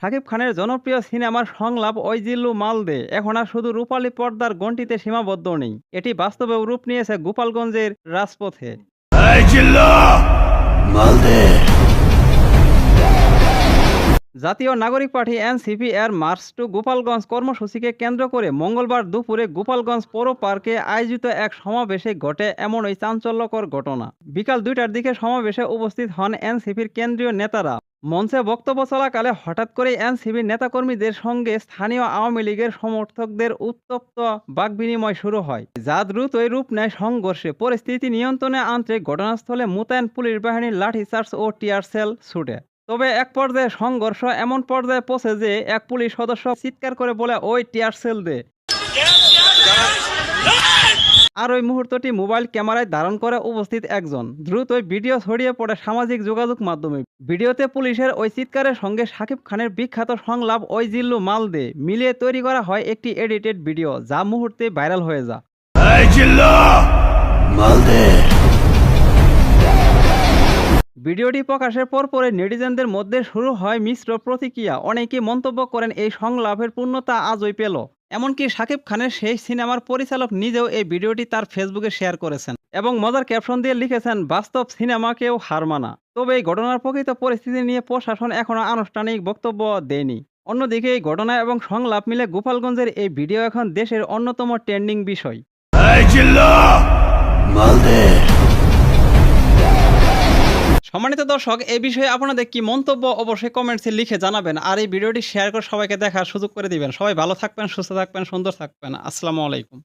শাকিব খানের জনপ্রিয় সিনেমার সংলাপ ওই জিল্লু মালদে। এখন আর শুধু রূপালী পর্দার গণ্ডিতে সীমাবদ্ধ নেই। এটি বাস্তবে রূপ নিয়েছে গোপালগঞ্জের রাজপথে। জাতীয় নাগরিক পার্টি এনসিপি এর মার্চ টু গোপালগঞ্জ কর্মসূচিকে কেন্দ্র করে মঙ্গলবার দুপুরে গোপালগঞ্জ পৌর পার্কে আয়োজিত এক সমাবেশে ঘটে এমন ওই চাঞ্চল্যকর ঘটনা। বিকাল দুইটার দিকে সমাবেশে উপস্থিত হন এনসিপির কেন্দ্রীয় নেতারা। মঞ্চে বক্তব্য চলাকালে হঠাৎ করে এনসিপির নেতাকর্মীদের সঙ্গে স্থানীয় আওয়ামী লীগের সমর্থকদের উত্তপ্ত বাকবিনিময় শুরু হয়। যা দ্রুতই রূপ নেয় সংঘর্ষে। পরিস্থিতি নিয়ন্ত্রণে আনতে ঘটনাস্থলে মোতায়েন পুলিশ বাহিনীর লাঠিচার্জ ও টিয়ার সেল ছুটে। তবে এক পর্যায়ে সংঘর্ষ এমন পর্যায়ে পৌঁছে যে এক পুলিশ সদস্য চিৎকার করে বলে, ওই টিয়ার সেল দে। আর ওই মুহূর্তটি মোবাইল ক্যামেরায় ধারণ করে উপস্থিত একজন। দ্রুতই ভিডিও ছড়িয়ে পড়ে সামাজিক যোগাযোগ মাধ্যমে। ভিডিওতে পুলিশের ওই চিৎকারের সঙ্গে শাকিব খানের বিখ্যাত সংলাপ, ওই জিল্লু মাল দে। মিলিয়ে তৈরি করা হয় একটি এডিটেড ভিডিও, যা মুহূর্তে ভাইরাল হয়ে যায়। ভিডিওটি প্রকাশের পরপরে নেটিজেনদের মধ্যে শুরু হয় মিশ্র প্রতিক্রিয়া। অনেকেই মন্তব্য করেন, এই সংলাপের পূর্ণতা আজই পেল। এমনকি শাকিব খানের সেই সিনেমার পরিচালক নিজেও এই ভিডিওটি তার ফেসবুকে শেয়ার করেছেন এবং মজার ক্যাপশন দিয়ে লিখেছেন, বাস্তব সিনেমাকেও হার মানা। তবে এই ঘটনার প্রকৃত পরিস্থিতি নিয়ে প্রশাসন এখনও আনুষ্ঠানিক বক্তব্য দেয়নি। অন্যদিকে এই ঘটনা এবং সংলাপ মিলে গোপালগঞ্জের এই ভিডিও এখন দেশের অন্যতম ট্রেন্ডিং বিষয়। সম্মানিত দর্শক, এ বিষয়ে আপনাদের কি মন্তব্য অবশ্যই কমেন্টসে লিখে জানাবেন আর এই ভিডিওটি শেয়ার করে সবাইকে দেখার সুযোগ করে দিবেন। সবাই ভালো থাকবেন, সুস্থ থাকবেন, সুন্দর থাকবেন। আসসালামু আলাইকুম।